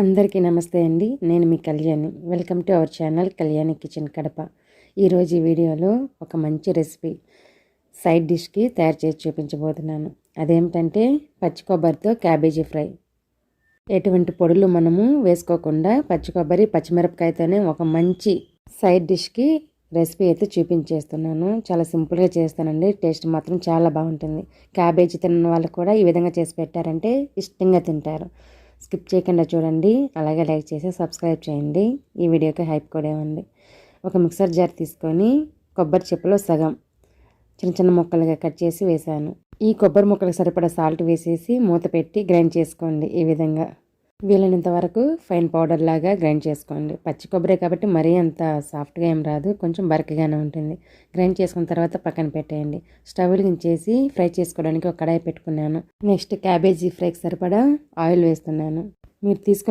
అందరికీ నమస్తే అండి. నేను మీ Kalyani. Welcome to our channel Kalyani kitchen Kadapa. ఈరోజు ఈ వీడియోలో ఒక మంచి రెసిపీ సైడ్ డిష్కి తయారు చేసి చూపించబోతున్నాను. అదేమిటంటే పచ్చి కొబ్బరితో క్యాబేజీ ఫ్రై. ఎటువంటి పొడులు మనము వేసుకోకుండా పచ్చి కొబ్బరి పచ్చిమిరపకాయతోనే ఒక మంచి సైడ్ డిష్కి రెసిపీ అయితే చూపించేస్తున్నాను. చాలా సింపుల్గా చేస్తానండి. టేస్ట్ మాత్రం చాలా బాగుంటుంది. క్యాబేజీ తిన్న వాళ్ళు కూడా ఈ విధంగా చేసి పెట్టారంటే ఇష్టంగా తింటారు. స్కిప్ చేయకుండా చూడండి. అలాగే లైక్ చేసి సబ్స్క్రైబ్ చేయండి. ఈ వీడియోకి హైప్ కూడా ఇవ్వండి. ఒక మిక్సర్ జార్ తీసుకొని కొబ్బరి చెప్పులో సగం చిన్న చిన్న ముక్కలుగా కట్ చేసి వేసాను ఈ కొబ్బరి ముక్కలకు సరిపడా సాల్ట్ వేసేసి మూత పెట్టి గ్రైండ్ చేసుకోండి ఈ విధంగా. వీలైనంత వరకు ఫైన్ పౌడర్ లాగా గ్రైండ్ చేసుకోండి. పచ్చి కొబ్బరి కాబట్టి మరీ అంత సాఫ్ట్గా ఏం రాదు. కొంచెం బరకగానే ఉంటుంది. గ్రైండ్ చేసుకున్న తర్వాత పక్కన పెట్టేయండి. స్టవ్ చేసి ఫ్రై చేసుకోవడానికి ఒక కడాయి పెట్టుకున్నాను. నెక్స్ట్ క్యాబేజీ ఫ్రైకి సరిపడా ఆయిల్ వేస్తున్నాను. మీరు తీసుకున్న